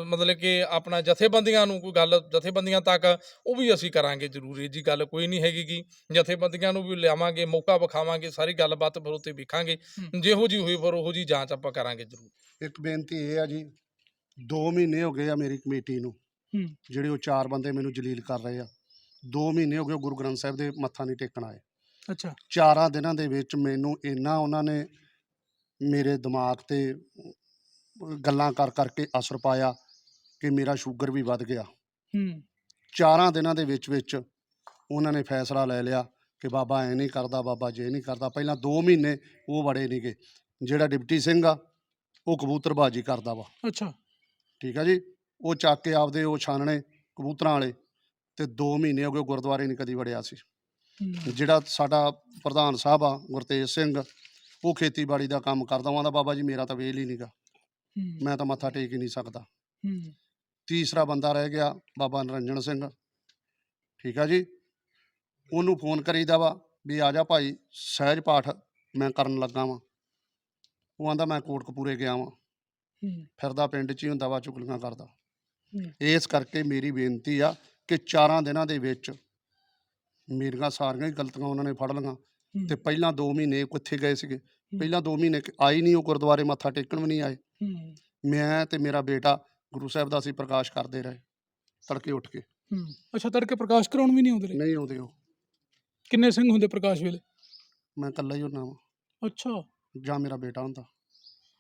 ਮਤਲਬ ਕਿ ਆਪਣਾ ਜਥੇਬੰਦੀਆਂ ਨੂੰ ਕੋਈ ਗੱਲ ਜਥੇਬੰਦੀਆਂ ਤੱਕ ਉਹ ਵੀ ਅਸੀਂ ਕਰਾਂਗੇ ਜ਼ਰੂਰੀ ਜੀ ਗੱਲ ਕੋਈ ਨਹੀਂ ਹੈਗੀ ਗੀ ਜਥੇਬੰਦੀਆਂ ਨੂੰ ਵੀ ਲਿਆਵਾਂਗੇ ਮੌਕਾ ਵਿਖਾਵਾਂਗੇ ਸਾਰੀ ਗੱਲਬਾਤ ਫਿਰ ਉੱਤੇ ਵੇਖਾਂਗੇ। ਜਿਹੋ ਜੀ ਹੋਈ ਫਿਰ ਉਹੋ ਜੀ ਜਾਂਚ ਆਪਾਂ ਕਰਾਂਗੇ ਜ਼ਰੂਰ ਇੱਕ ਬੇਨਤੀ ਇਹ ਆ ਜੀ 2 ਮਹੀਨੇ ਹੋ ਗਏ ਆ ਮੇਰੀ ਕਮੇਟੀ ਨੂੰ ਹੂੰ। ਜਿਹੜੇ ਉਹ ਚਾਰ ਬੰਦੇ ਮੈਨੂੰ ਜਲੀਲ ਕਰ ਰਹੇ ਆ। 2 ਮਹੀਨੇ ਹੋ ਗਏ ਉਹ ਗੁਰੂ ਗ੍ਰੰਥ ਸਾਹਿਬ ਦੇ ਮੱਥਾ ਨਹੀਂ ਟੇਕਣ ਆਏ। ਅੱਛਾ। ਚਾਰਾਂ ਦਿਨਾਂ ਦੇ ਵਿੱਚ ਮੈਨੂੰ ਇੰਨਾ ਉਹਨਾਂ ਨੇ ਮੇਰੇ ਦਿਮਾਗ ਤੇ ਗੱਲਾਂ ਕਰ ਕਰਕੇ ਅਸਰ ਪਾਇਆ ਕਿ ਮੇਰਾ ਸ਼ੂਗਰ ਵੀ ਵੱਧ ਗਿਆ। ਹੂੰ। ਚਾਰਾਂ ਦਿਨਾਂ ਦੇ ਵਿੱਚ ਵਿੱਚ ਉਹਨਾਂ ਨੇ ਫੈਸਲਾ ਲੈ ਲਿਆ ਕਿ ਬਾਬਾ ਐ ਨਹੀਂ ਕਰਦਾ ਬਾਬਾ ਜੇ ਨਹੀਂ ਕਰਦਾ। ਪਹਿਲਾਂ 2 ਮਹੀਨੇ ਉਹ ਬੜੇ ਨਹੀਂਗੇ ਜਿਹੜਾ ਡਿਪਟੀ ਸਿੰਘ ਆ ਉਹ ਕਬੂਤਰਬਾਜੀ ਕਰਦਾ ਵਾ। ਅੱਛਾ। ਠੀਕ ਆ ਜੀ ਉਹ ਚੱਕ ਕੇ ਆਪਦੇ ਉਹ ਛਾਨਣੇ ਕਬੂਤਰਾਂ ਵਾਲੇ ਤੇ 2 ਮਹੀਨੇ ਹੋ ਗਏ ਗੁਰਦੁਆਰੇ ਨਹੀਂ ਕਦੀ ਵੜਿਆ ਸੀ। ਜਿਹੜਾ ਸਾਡਾ ਪ੍ਰਧਾਨ ਸਾਹਿਬ ਆ ਗੁਰਤੇਜ ਸਿੰਘ ਉਹ ਖੇਤੀਬਾੜੀ ਦਾ ਕੰਮ ਕਰਦਾ ਵਾਂਦਾ ਬਾਬਾ ਜੀ ਮੇਰਾ ਤਾਂ ਵੇਲ ਹੀ ਨਹੀਂਗਾ। ਮੈਂ ਤਾਂ ਮੱਥਾ ਟੇਕ ਹੀ ਨਹੀਂ ਸਕਦਾ। ਤੀਸਰਾ ਬੰਦਾ ਰਹਿ ਗਿਆ ਬਾਬਾ ਨਰਿੰਜਨ ਸਿੰਘ ਠੀਕ ਆ ਜੀ ਉਹਨੂੰ ਫੋਨ ਕਰੀਦਾ ਵਾ ਵੀ ਆ ਜਾ ਭਾਈ ਸਹਿਜ ਪਾਠ ਮੈਂ ਕਰਨ ਲੱਗਾ ਵਾਂ ਉਹ ਆਂਦਾ ਮੈਂ ਕੋਟਕਪੂਰੇ ਗਿਆ ਵਾਂ। ਫਿਰਦਾ ਪਿੰਡ 'ਚ ਹੀ ਹੁੰਦਾ ਵਾ ਚੁਗਲੀਆਂ ਕਰਦਾ। ਇਸ ਕਰਕੇ ਮੇਰੀ ਬੇਨਤੀ ਆ ਕਿ ਚਾਰਾਂ ਦਿਨਾਂ ਦੇ ਵਿੱਚ ਮੇਰੀਆਂ ਸਾਰੀਆਂ ਹੀ ਗਲਤੀਆਂ ਉਹਨਾਂ ਨੇ ਫੜ ਲਈਆਂ। ਤੇ ਪਹਿਲਾਂ 2 ਮਹੀਨੇ ਕਿੱਥੇ ਗਏ ਸੀਗੇ? ਪਹਿਲਾਂ 2 ਮਹੀਨੇ ਆਈ ਨਹੀਂ ਉਹ ਗੁਰਦੁਆਰੇ ਮੱਥਾ ਟੇਕਣ ਵੀ ਨਹੀਂ ਆਏ। ਮੈਂ ਤੇ ਮੇਰਾ ਬੇਟਾ ਗੁਰੂ ਸਾਹਿਬ ਦਾ ਅਸੀਂ ਪ੍ਰਕਾਸ਼ ਕਰਦੇ ਰਹੇ ਤੜਕੇ ਉੱਠ ਕੇ। ਅੱਛਾ ਤੜਕੇ ਪ੍ਰਕਾਸ਼ ਕਰਾਉਣ ਵੀ ਨਹੀਂ ਆਉਂਦੇ? ਨਹੀਂ ਆਉਂਦੇ ਉਹ। ਕਿੰਨੇ ਸਿੰਘ ਹੁੰਦੇ ਪ੍ਰਕਾਸ਼ ਵੇਲੇ? ਮੈਂ ਇਕੱਲਾ ਹੀ ਹੁੰਦਾ ਵਾਂ। ਅੱਛਾ। ਜਾਂ ਮੇਰਾ ਬੇਟਾ ਹੁੰਦਾ।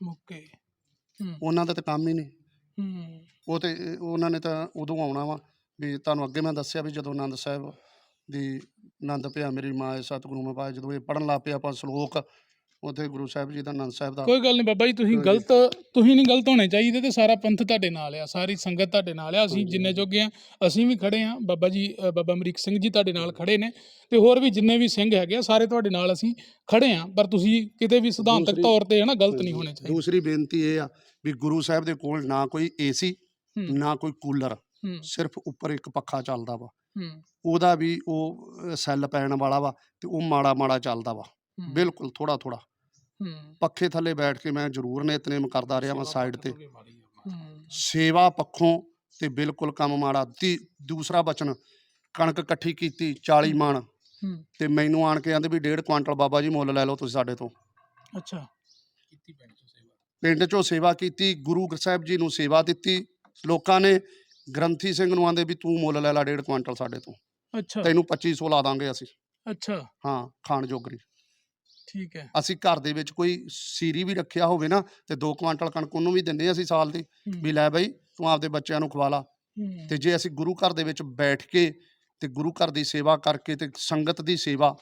ਓਕੇ। ਉਹਨਾਂ ਦਾ ਤਾਂ ਕੰਮ ਹੀ ਨਹੀਂ। ਹੂੰ। ਉਹ ਤੇ ਉਹਨਾਂ ਨੇ ਤਾਂ ਉਦੋਂ ਆਉਣਾ ਵਾ ਵੀ ਤੁਹਾਨੂੰ ਅੱਗੇ ਮੈਂ ਦੱਸਿਆ ਵੀ ਜਦੋਂ ਆਨੰਦ ਸਾਹਿਬ ਦੀ ਆਨੰਦ ਪਿਆ ਮੇਰੀ ਮਾਂ ਸਤਿਗੁਰੂ ਮੈਂ ਪਾਇਆ ਜਦੋਂ ਇਹ ਪੜਨ ਲੱਗ ਪਿਆ ਆਪਾਂ ਸ਼ਲੋਕ ਉੱਥੇ ਗੁਰੂ ਸਾਹਿਬ ਜੀ ਦਾ ਆਨੰਦ ਸਾਹਿਬ ਦਾ। ਕੋਈ ਗੱਲ ਨਹੀਂ ਬਾਬਾ ਜੀ ਤੁਸੀਂ। ਗਲਤ ਤੁਸੀਂ ਨਹੀਂ ਗਲਤ ਹੋਣੇ ਚਾਹੀਦੇ ਤੇ ਸਾਰਾ ਪੰਥ ਤੁਹਾਡੇ ਨਾਲ ਆ ਸਾਰੀ ਸੰਗਤ ਤੁਹਾਡੇ ਨਾਲ ਆ। ਅਸੀਂ ਜਿੰਨੇ ਜੋਗੇ ਆ ਅਸੀਂ ਵੀ ਖੜੇ ਆ। ਬਾਬਾ ਜੀ ਬਾਬਾ ਅਮਰੀਕ ਸਿੰਘ ਜੀ ਤੁਹਾਡੇ ਨਾਲ ਖੜੇ ਨੇ ਤੇ ਹੋਰ ਵੀ ਜਿੰਨੇ ਵੀ ਸਿੰਘ ਹੈਗੇ ਆ ਸਾਰੇ ਤੁਹਾਡੇ ਨਾਲ ਅਸੀਂ ਖੜੇ ਆ। ਪਰ ਤੁਸੀਂ ਕਿਤੇ ਵੀ ਸਿਧਾਂਤਕ ਤੌਰ ਤੇ ਹੈ ਨਾ ਗਲਤ ਨਹੀਂ ਹੋਣੇ ਚਾਹੀਦੇ। ਦੂਸਰੀ ਬੇਨਤੀ ਇਹ ਆ ਵੀ ਗੁਰੂ ਸਾਹਿਬ ਦੇ ਕੋਲ ਨਾ ਕੋਈ ਏਸੀ। ਨਾ ਕੋਈ ਕੂਲਰ ਸਿਰਫ ਉੱਪਰ ਇੱਕ ਪੱਖਾ ਚੱਲਦਾ ਵਾ। ਉਹਦਾ ਵੀ ਉਹ ਸੈੱਲ ਪੈਣ ਵਾਲਾ ਵਾ ਤੇ ਉਹ ਮਾੜਾ ਮਾੜਾ ਚੱਲਦਾ ਵਾ। ਬਿਲਕੁਲ ਥੋੜਾ ਥੋੜਾ ਹੂੰ। ਪੱਖੇ ਥੱਲੇ ਬੈਠ ਕੇ ਮੈਂ ਜ਼ਰੂਰ ਨਿਤਨੇਮ ਕਰਦਾ ਰਿਹਾ ਮੈਂ ਸਾਈਡ ਤੇ। ਹੂੰ। ਸੇਵਾ ਪੱਖੋਂ ਤੇ ਬਿਲਕੁਲ ਕੰਮ ਮਾੜਾ। ਦੂਸਰਾ ਬਚਨ ਕਣਕ ਇਕੱਠੀ ਕੀਤੀ 40 ਮਣ। ਹੂੰ। ਤੇ ਮੈਨੂੰ ਆਣ ਕੇ ਆਂਦੇ ਵੀ ਡੇਢ ਕੁਆਂਟਲ ਬਾਬਾ ਜੀ ਮੁੱਲ ਲੈ ਲਓ ਤੁਸੀਂ ਸਾਡੇ ਤੋਂ। ਅੱਛਾ। ਪਿੰਡ 'ਚੋਂ ਸੇਵਾ। ਕੀਤੀ ਗੁਰੂ ਸਾਹਿਬ ਜੀ ਨੂੰ ਸੇਵਾ ਦਿੱਤੀ। ਲੋਕਾਂ ਨੇ ਗ੍ਰੰਥੀ ਸਿੰਘ ਨੂੰ ਆਂਦੇ ਵੀ ਤੂੰ ਮੁੱਲ ਲੈ ਲੈ ਡੇਢ ਕੁਆਂਟਲ ਸਾਡੇ ਤੋਂ। ਅੱਛਾ। ਤੈਨੂੰ 2500 ਲਾ ਦਾਂਗੇ ਅਸੀਂ। ਅੱਛਾ। ਹਾਂ ਖਾਣ ਜੋਗਰੀ ਠੀਕ ਹੈ। ਅਸੀਂ ਘਰ ਦੇ ਵਿੱਚ ਕੋਈ ਸੀਰੀ ਵੀ ਰੱਖਿਆ ਹੋਵੇ ਨਾ ਤੇ 2 ਕੁਆਂਟਲ ਕਣਕ ਉਹਨੂੰ ਵੀ ਦਿੰਦੇ ਹਾਂ ਅਸੀਂ ਸਾਲ ਦੀ ਵੀ ਲੈ ਬਈ ਤੂੰ ਆਪਦੇ ਬੱਚਿਆਂ ਨੂੰ ਖਵਾ ਲਾ। ਤੇ ਜੇ ਅਸੀਂ ਗੁਰੂ ਘਰ ਦੇ ਵਿੱਚ ਬੈਠ ਕੇ ਤੇ ਗੁਰੂ ਘਰ ਦੀ ਸੇਵਾ ਕਰਕੇ ਤੇ ਸੰਗਤ ਦੀ ਸੇਵਾ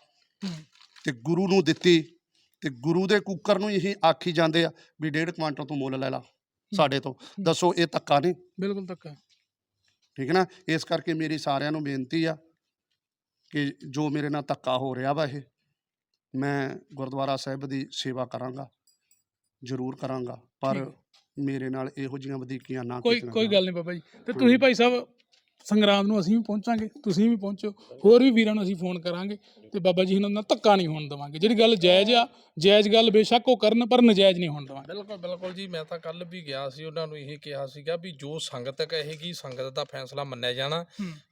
ਤੇ ਗੁਰੂ ਨੂੰ ਦਿੱਤੀ ਤੇ ਗੁਰੂ ਦੇ ਕੁੱਕਰ ਨੂੰ ਇਹੀ ਆਖੀ ਜਾਂਦੇ ਆ ਵੀ ਡੇਢ ਕੁਆਂਟਲ ਤੂੰ ਮੁੱਲ ਲੈ ਲਾ ਸਾਡੇ ਤੋਂ। ਦੱਸੋ ਇਹ ਧੱਕਾ ਨਹੀਂ? ਬਿਲਕੁਲ ਧੱਕਾ। ਠੀਕ ਹੈ ਨਾ? ਇਸ ਕਰਕੇ ਮੇਰੀ ਸਾਰਿਆਂ ਨੂੰ ਬੇਨਤੀ ਆ ਕਿ ਜੋ ਮੇਰੇ ਨਾਲ ਧੱਕਾ ਹੋ ਰਿਹਾ ਵਾ ਇਹ ਮੈਂ ਗੁਰਦੁਆਰਾ ਸਾਹਿਬ ਦੀ ਸੇਵਾ ਕਰਾਂਗਾ ਜ਼ਰੂਰ ਕਰਾਂਗਾ ਪਰ। ਮੇਰੇ ਨਾਲ ਇਹੋ ਜਿਹੀਆਂ ਵਧੀਕੀਆਂ ਨਾ ਕੋਈ ਕੀਤੀਆਂ ਕੋਈ ਜਾਣ। ਗੱਲ ਨਹੀਂ ਬਾਬਾ ਜੀ ਤੇ ਤੁਸੀਂ ਭਾਈ ਸਾਹਿਬ ਸੰਗਰਾਮ ਨੂੰ ਅਸੀਂ ਵੀ ਪਹੁੰਚਾਂਗੇ ਤੁਸੀਂ ਵੀ ਪਹੁੰਚੋ ਹੋਰ ਵੀ ਵੀਰਾਂ ਨੂੰ ਅਸੀਂ ਫੋਨ ਕਰਾਂਗੇ ਤੇ ਬਾਬਾ ਜੀ ਇਹਨਾਂ ਨਾਲ ਧੱਕਾ ਨਹੀਂ ਹੋਣ ਦੇਵਾਂਗੇ। ਜਿਹੜੀ ਗੱਲ ਜਾਇਜ਼ ਆ ਜਾਇਜ਼ ਗੱਲ ਬੇਸ਼ੱਕ ਉਹ ਕਰਨ ਪਰ ਨਜਾਇਜ਼ ਨਹੀਂ ਹੋਣ ਦੇਵਾਂਗੇ। ਬਿਲਕੁਲ ਬਿਲਕੁਲ ਜੀ ਮੈਂ ਤਾਂ ਕੱਲ ਵੀ ਗਿਆ ਸੀ ਉਹਨਾਂ ਨੂੰ ਇਹ ਕਿਹਾ ਸੀਗਾ ਵੀ ਜੋ ਸੰਗਤ ਕਹੇਗੀ ਸੰਗਤ ਦਾ ਫੈਸਲਾ ਮੰਨਿਆ ਜਾਣਾ।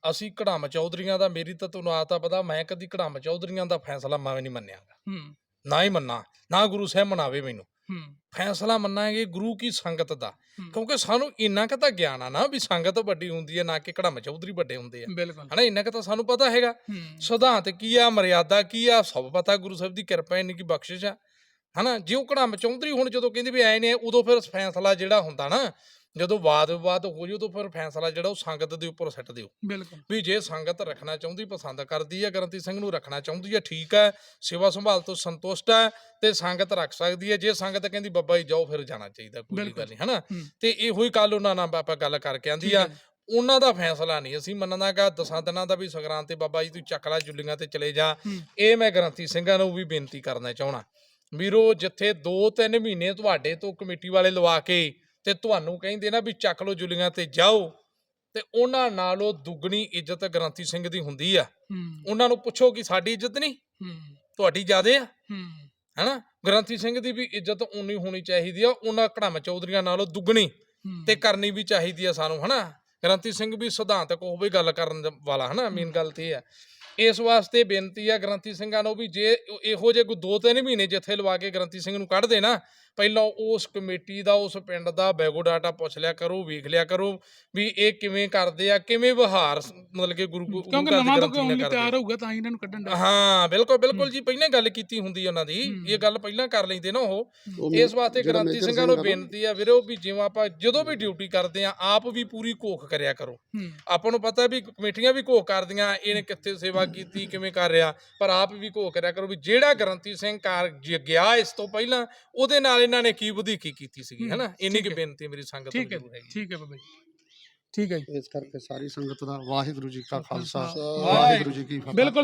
ਅਸੀਂ ਕੜਾਮ ਚੌਧਰੀਆਂ ਦਾ ਮੇਰੀ ਤਾਂ ਤੁਹਾਨੂੰ ਆਤਾ ਪਤਾ ਮੈਂ ਕਦੀ ਕੜਾਮ ਚੌਧਰੀਆਂ ਦਾ ਫੈਸਲਾ ਮੈਂ ਨਹੀਂ ਮੰਨਿਆਗਾ। ਹੂੰ। ਨਾ ਹੀ ਮੰਨਾ ਨਾ ਗੁਰੂ ਸਾਹਿਬ ਮਨਾਵੇ ਮੈਨੂੰ। ਫੈਸਲਾ ਮੰਨਾਂਗੇ ਗੁਰੂ ਕੀ ਸੰਗਤ ਦਾ। ਕਿਉਂਕਿ ਸਾਨੂੰ ਇੰਨਾ ਕੁ ਤਾਂ ਗਿਆਨ ਆ ਨਾ ਵੀ ਸੰਗਤ ਵੱਡੀ ਹੁੰਦੀ ਹੈ ਨਾ ਕਿ ਕੜਾਮ ਚੌਧਰੀ ਵੱਡੇ ਹੁੰਦੇ ਆ। ਹਨਾ ਇੰਨਾ ਕੁ ਤਾਂ ਸਾਨੂੰ ਪਤਾ ਹੈਗਾ। ਸਿਧਾਂਤ ਕੀ ਆ ਮਰਿਆਦਾ ਕੀ ਆ ਸਭ ਪਤਾ ਗੁਰੂ ਸਾਹਿਬ ਦੀ ਕਿਰਪਾ ਇੰਨੀ ਕੀ ਬਖਸ਼ਿਸ਼ ਆ। ਹਨਾ ਜੇ ਉਹ ਕੜਾਮ ਚੌਧਰੀ ਹੁਣ ਜਦੋਂ ਕਹਿੰਦੇ ਵੀ ਐ ਨੇ ਉਦੋਂ ਫਿਰ ਫੈਸਲਾ ਜਿਹੜਾ ਹੁੰਦਾ ਨਾ ਜਦੋਂ ਵਾਦ ਵਿਵਾਦ ਹੋ ਜੇ ਉਦੋਂ ਫਿਰ ਫੈਸਲਾ ਜਿਹੜਾ ਉਹ ਸੰਗਤ ਦੇ ਉੱਪਰ ਸੱਟ ਦਿਓ ਬਿਲਕੁਲ ਵੀ ਜੇ ਸੰਗਤ ਰੱਖਣਾ ਚਾਹੁੰਦੀ ਪਸੰਦ ਕਰਦੀ ਹੈ ਗ੍ਰੰਥੀ ਸਿੰਘ ਨੂੰ ਰੱਖਣਾ ਚਾਹੁੰਦੀ ਹੈ ਠੀਕ ਹੈ ਸੇਵਾ ਸੰਭਾਲ ਤੋਂ ਸੰਤੁਸ਼ਟ ਹੈ ਤੇ ਸੰਗਤ ਰੱਖ ਸਕਦੀ ਹੈ ਜੇ ਸੰਗਤ ਕਹਿੰਦੀ ਬੱਬਾ ਜੀ ਜਾਓ ਫਿਰ ਜਾਣਾ ਚਾਹੀਦਾ ਕੋਈ। ਗੱਲ ਨਹੀਂ ਹਨਾ। ਤੇ ਇਹੋ ਹੀ ਕੱਲ ਉਹਨਾਂ ਨਾਲ ਆਪਾਂ ਗੱਲ ਕਰਕੇ ਆਂਦੀ ਆ। ਉਹਨਾਂ ਦਾ ਫੈਸਲਾ ਨਹੀਂ ਅਸੀਂ ਮੰਨਣਾਗਾ ਦਸਾਂ ਦਿਨਾਂ ਦਾ ਵੀ ਸੰਗਰਾਂਦ ਤੇ ਬਾਬਾ ਜੀ ਤੂੰ ਚੱਕ ਲੈ ਜੁੱਲੀਆਂ ਤੇ ਚਲੇ ਜਾ। ਇਹ ਮੈਂ ਗ੍ਰੰਥੀ ਸਿੰਘਾਂ ਨੂੰ ਵੀ ਬੇਨਤੀ ਕਰਨਾ ਚਾਹਣਾ ਵੀਰੋ ਜਿੱਥੇ 2-3 ਮਹੀਨੇ ਤੁਹਾਡੇ ਤੋਂ ਕਮੇਟੀ ਵਾਲੇ ਲਵਾ ਕੇ ਤੇ ਤੁਹਾਨੂੰ ਕਹਿੰਦੇ ਨਾ ਵੀ ਚੱਕ ਲਓ ਜੁੱਲੀਆਂ ਤੇ ਜਾਓ ਤੇ ਉਹਨਾਂ ਨਾਲੋਂ ਦੁੱਗਣੀ ਇੱਜ਼ਤ ਗ੍ਰੰਥੀ ਸਿੰਘ ਦੀ ਹੁੰਦੀ ਆ। ਉਹਨਾਂ ਨੂੰ ਪੁੱਛੋ ਕਿ ਸਾਡੀ ਇੱਜ਼ਤ ਨਹੀਂ? ਤੁਹਾਡੀ ਜ਼ਿਆਦੇ ਆ? ਹੈਨਾ? ਗ੍ਰੰਥੀ ਸਿੰਘ ਦੀ ਵੀ ਇੱਜ਼ਤ ਉਨੀ ਹੋਣੀ ਚਾਹੀਦੀ ਆ ਉਹਨਾਂ ਕੜਮ ਚੌਧਰੀਆਂ ਨਾਲੋਂ ਦੁੱਗਣੀ। ਤੇ ਕਰਨੀ ਵੀ ਚਾਹੀਦੀ ਆ ਸਾਨੂੰ ਹਨਾ? ਗ੍ਰੰਥੀ ਸਿੰਘ ਵੀ ਸਿਧਾਂਤਕ ਹੋਵੇ ਗੱਲ ਕਰਨ ਵਾਲਾ ਹਨਾ? ਮੇਨ ਗੱਲ ਤੇ ਆ। ਇਸ ਵਾਸਤੇ ਬੇਨਤੀ ਆ ਗ੍ਰੰਥੀ ਸਿੰਘਾਂ ਨੂੰ ਵੀ ਜੇ ਇਹ- ਜਿਹੇ ਕੋਈ ਦੋ ਤਿੰਨ ਮਹੀਨੇ ਜਿੱਥੇ ਲਵਾ ਕੇ ਗ੍ਰੰਥੀ ਸਿੰਘ ਨੂੰ ਕੱਢ ਦੇ ਨਾ ਪਹਿਲਾਂ ਉਸ ਕਮੇਟੀ ਦਾ ਉਸ ਪਿੰਡ ਦਾ ਬੈਗੋ ਡਾਟਾ ਪੁੱਛ ਲਿਆ ਕਰੋ ਵੇਖ ਲਿਆ ਕਰੋ ਵੀ ਇਹ ਕਿਵੇਂ ਕਰਦੇ ਆ ਕਿਵੇਂ ਵਿਹਾਰ ਮਤਲਬ ਕਿ ਗੁਰੂ ਕਿਉਂਕਿ ਨਵਾਂ ਤੋਂ ਕੋਈ ਨਹੀਂ। ਤਿਆਰ ਹੋਊਗਾ ਤਾਂ ਹੀ ਇਹਨਾਂ ਨੂੰ ਕੱਢਣ ਦਾ। ਹਾਂ ਬਿਲਕੁਲ ਬਿਲਕੁਲ ਜੀ ਪਹਿਲਾਂ ਗੱਲ ਕੀਤੀ ਹੁੰਦੀ ਉਹਨਾਂ ਦੀ। ਇਹ ਗੱਲ ਪਹਿਲਾਂ ਕਰ ਲੈਂਦੇ ਨਾ ਉਹ। ਇਸ ਵਾਸਤੇ ਗ੍ਰੰਥੀ ਸਿੰਘਾਂ ਨੂੰ ਬੇਨਤੀ ਆ ਵੀਰੋ ਵੀ ਜਿਵੇਂ ਆਪਾਂ ਜਦੋਂ ਵੀ ਡਿਊਟੀ ਕਰਦੇ ਆ ਆਪ ਵੀ ਪੂਰੀ ਕੋਖ ਕਰਿਆ ਕਰੋ। ਆਪਾਂ ਨੂੰ ਪਤਾ ਵੀ ਕਮੇਟੀਆਂ ਵੀ ਕੋਖ ਕਰਦੀਆਂ ਇਹਨੇ ਕਿੱਥੇ ਸੇਵਾ ਕੀਤੀ ਕਿਵੇਂ ਕਰ ਰਿਹਾ ਪਰ ਆਪ ਵੀ ਕੋਖ ਕਰਿਆ ਕਰੋ ਵੀ ਜਿਹੜਾ ਗ੍ਰੰਥੀ ਸਿੰਘ ਕਾਰ ਗਿਆ ਇਸ ਤੋਂ ਪਹਿਲਾਂ ਉਹਦੇ ਨਾਲ ਇਹਨਾਂ ਨੇ ਕੀ ਵਧੀਕੀ ਕੀਤੀ ਸੀਗੀ ਹਨਾ? ਇੰਨੀ ਕਿ। ਬੇਨਤੀ ਮੇਰੀ ਸੰਗਤ ਨੂੰ ਠੀਕ ਹੈ ਜ਼ਰੂਰ ਹੈਗੀ। ਠੀਕ ਹੈ ਬਾਬਾ ਜੀ। ਠੀਕ ਹੈ ਜੀ। ਇਸ ਕਰਕੇ ਸਾਰੀ ਸੰਗਤ ਦਾ ਵਾਹਿਗੁਰੂ ਜੀ ਕਾ ਖਾਲਸਾ। ਵਾਹਿਗੁਰੂ ਵਾਹਿਗੁਰੂ ਜੀ ਕੀ ਫਤਿਹ। ਬਿਲਕੁਲ।